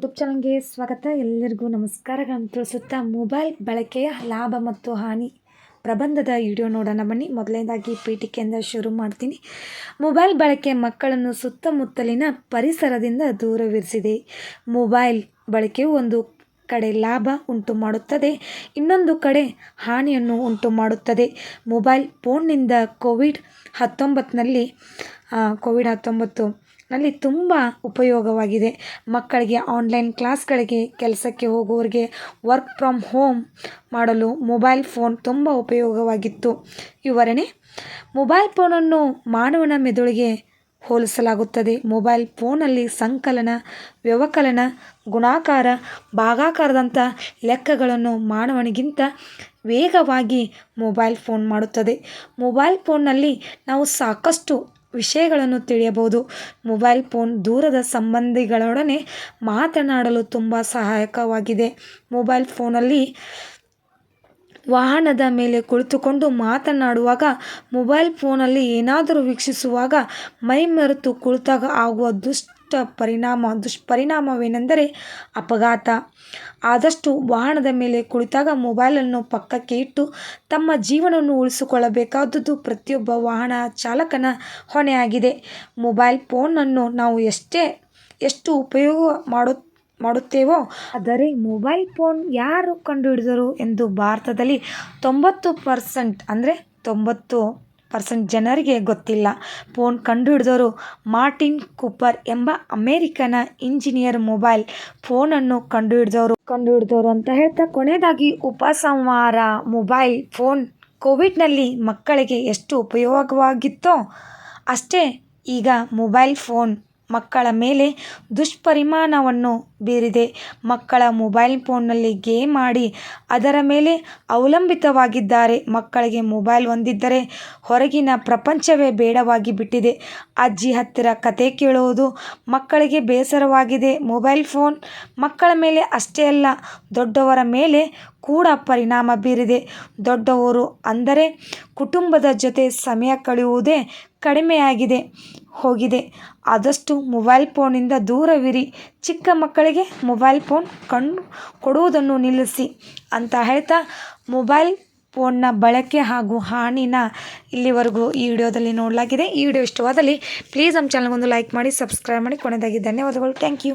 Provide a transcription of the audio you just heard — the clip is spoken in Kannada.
ಯೂಟ್ಯೂಬ್ ಚಾನಲ್ಗೆ ಸ್ವಾಗತ. ಎಲ್ಲರಿಗೂ ನಮಸ್ಕಾರಗಳನ್ನು ತಿಳಿಸುತ್ತಾ ಮೊಬೈಲ್ ಬಳಕೆಯ ಲಾಭ ಮತ್ತು ಹಾನಿ ಪ್ರಬಂಧದ ವಿಡಿಯೋ ನೋಡೋಣ ಬನ್ನಿ. ಮೊದಲನೇದಾಗಿ ಪೀಠಿಕೆಯಿಂದ ಶುರು ಮಾಡ್ತೀನಿ. ಮೊಬೈಲ್ ಬಳಕೆ ಮಕ್ಕಳನ್ನು ಸುತ್ತಮುತ್ತಲಿನ ಪರಿಸರದಿಂದ ದೂರವಿರಿಸಿದೆ. ಮೊಬೈಲ್ ಬಳಕೆಯು ಒಂದು ಕಡೆ ಲಾಭ ಉಂಟು ಮಾಡುತ್ತದೆ, ಇನ್ನೊಂದು ಕಡೆ ಹಾನಿಯನ್ನು ಉಂಟು ಮಾಡುತ್ತದೆ. ಮೊಬೈಲ್ ಫೋನ್ನಿಂದ ಕೋವಿಡ್ ಹತ್ತೊಂಬತ್ತನಲ್ಲಿ ಕೋವಿಡ್ ಹತ್ತೊಂಬತ್ತು ನಲ್ಲಿ ತುಂಬ ಉಪಯೋಗವಾಗಿದೆ. ಮಕ್ಕಳಿಗೆ ಆನ್ಲೈನ್ ಕ್ಲಾಸ್ಗಳಿಗೆ ಕೆಲಸಕ್ಕೆ ಹೋಗುವವರಿಗೆ ವರ್ಕ್ ಫ್ರಮ್ ಹೋಮ್ ಮಾಡಲು ಮೊಬೈಲ್ ಫೋನ್ ತುಂಬ ಉಪಯೋಗವಾಗಿತ್ತು. ವಿವರಣೆ ಮೊಬೈಲ್ ಫೋನನ್ನು ಮಾನವನ ಮೆದುಳಿಗೆ ಹೋಲಿಸಲಾಗುತ್ತದೆ. ಮೊಬೈಲ್ ಫೋನಲ್ಲಿ ಸಂಕಲನ, ವ್ಯವಕಲನ, ಗುಣಾಕಾರ ಭಾಗಾಕಾರದಂಥ ಲೆಕ್ಕಗಳನ್ನು ಮಾನವನಿಗಿಂತ ವೇಗವಾಗಿ ಮೊಬೈಲ್ ಫೋನ್ ಮಾಡುತ್ತದೆ. ಮೊಬೈಲ್ ಫೋನ್ನಲ್ಲಿ ನಾವು ಸಾಕಷ್ಟು ವಿಷಯಗಳನ್ನು ತಿಳಿಯಬಹುದು. ಮೊಬೈಲ್ ಫೋನ್ ದೂರದ ಸಂಬಂಧಿಗಳೊಡನೆ ಮಾತನಾಡಲು ತುಂಬ ಸಹಾಯಕವಾಗಿದೆ. ಮೊಬೈಲ್ ಫೋನಲ್ಲಿ ವಾಹನದ ಮೇಲೆ ಕುಳಿತುಕೊಂಡು ಮಾತನಾಡುವಾಗ, ಮೊಬೈಲ್ ಫೋನಲ್ಲಿ ಏನಾದರೂ ವೀಕ್ಷಿಸುವಾಗ ಮೈಮರೆತು ಕುಳಿತಾಗ ಆಗುವ ದುಷ್ಟ ಪರಿಣಾಮ, ದುಷ್ಪರಿಣಾಮವೇನೆಂದರೆ ಅಪಘಾತ. ಆದಷ್ಟು ವಾಹನದ ಮೇಲೆ ಕುಳಿತಾಗ ಮೊಬೈಲನ್ನು ಪಕ್ಕಕ್ಕೆ ಇಟ್ಟು ತಮ್ಮ ಜೀವನವನ್ನು ಉಳಿಸಿಕೊಳ್ಳಬೇಕಾದದ್ದು ಪ್ರತಿಯೊಬ್ಬ ವಾಹನ ಚಾಲಕನ ಹೊಣೆಯಾಗಿದೆ. ಮೊಬೈಲ್ ಫೋನನ್ನು ನಾವು ಎಷ್ಟೇ, ಎಷ್ಟು ಉಪಯೋಗ ಮಾಡು, ಮಾಡುತ್ತೇವೋ, ಆದರೆ ಮೊಬೈಲ್ ಫೋನ್ ಯಾರು ಕಂಡುಹಿಡಿದರು ಎಂದು ಭಾರತದಲ್ಲಿ ತೊಂಬತ್ತು ಪರ್ಸೆಂಟ್ ಅಂದರೆ ತೊಂಬತ್ತು ಪರ್ಸೆಂಟ್ ಜನರಿಗೆ ಗೊತ್ತಿಲ್ಲ. ಫೋನ್ ಕಂಡುಹಿಡಿದವರು ಮಾರ್ಟಿನ್ ಕೂಪರ್ ಎಂಬ ಅಮೇರಿಕನ ಇಂಜಿನಿಯರ್ ಮೊಬೈಲ್ ಫೋನನ್ನು ಕಂಡುಹಿಡಿದವರು. ಕಂಡುಹಿಡಿದವರು ಅಂತ ಹೇಳ್ತಾ ಕೊನೆಯದಾಗಿ ಉಪಸಂಹಾರ ಮೊಬೈಲ್ ಫೋನ್ ಕೋವಿಡ್ನಲ್ಲಿ ಮಕ್ಕಳಿಗೆ ಎಷ್ಟು ಉಪಯೋಗವಾಗಿತ್ತೋ ಅಷ್ಟೇ ಈಗ ಮೊಬೈಲ್ ಫೋನ್ ಮಕ್ಕಳ ಮೇಲೆ ದುಷ್ಪರಿಣಾಮವನ್ನು ಬೀರಿದೆ. ಮಕ್ಕಳ ಮೊಬೈಲ್ ಫೋನ್ನಲ್ಲಿ ಗೇಮ್ ಆಡಿ ಅದರ ಮೇಲೆ ಅವಲಂಬಿತವಾಗಿದ್ದಾರೆ. ಮಕ್ಕಳಿಗೆ ಮೊಬೈಲ್ ಹೊಂದಿದ್ದರೆ ಹೊರಗಿನ ಪ್ರಪಂಚವೇ ಬೇಡವಾಗಿ ಬಿಟ್ಟಿದೆ. ಅಜ್ಜಿ ಹತ್ತಿರ ಕತೆ ಕೇಳುವುದು ಮಕ್ಕಳಿಗೆ ಬೇಸರವಾಗಿದೆ. ಮೊಬೈಲ್ ಫೋನ್ ಮಕ್ಕಳ ಮೇಲೆ ಅಷ್ಟೇ ಅಲ್ಲ, ದೊಡ್ಡವರ ಮೇಲೆ ಕೂಡ ಪರಿಣಾಮ ಬೀರಿದೆ. ದೊಡ್ಡವರು ಅಂದರೆ ಕುಟುಂಬದ ಜೊತೆ ಸಮಯ ಕಳೆಯುವುದೇ ಕಡಿಮೆಯಾಗಿದೆ. ಹೋಗಿದೆ. ಆದಷ್ಟು ಮೊಬೈಲ್ ಫೋನಿಂದ ದೂರವಿರಿ. ಚಿಕ್ಕ ಮಕ್ಕಳಿಗೆ ಮೊಬೈಲ್ ಫೋನ್ ಕಣ್ಣು ಕೊಡುವುದನ್ನು ನಿಲ್ಲಿಸಿ ಅಂತ ಹೇಳ್ತಾ ಮೊಬೈಲ್ ಫೋನ್ನ ಬಳಕೆ ಹಾಗೂ ಹಾನಿನ ಇಲ್ಲಿವರೆಗೂ ಈ ವಿಡಿಯೋದಲ್ಲಿ ನೋಡಲಾಗಿದೆ. ಈ ವಿಡಿಯೋ ಇಷ್ಟವಾದಲ್ಲಿ ಪ್ಲೀಸ್ ನಮ್ಮ ಚಾನಲ್ಗೊಂದು ಲೈಕ್ ಮಾಡಿ, ಸಬ್ಸ್ಕ್ರೈಬ್ ಮಾಡಿ. ಕೊನೆಯದಾಗಿ ಧನ್ಯವಾದಗಳು. Thank you.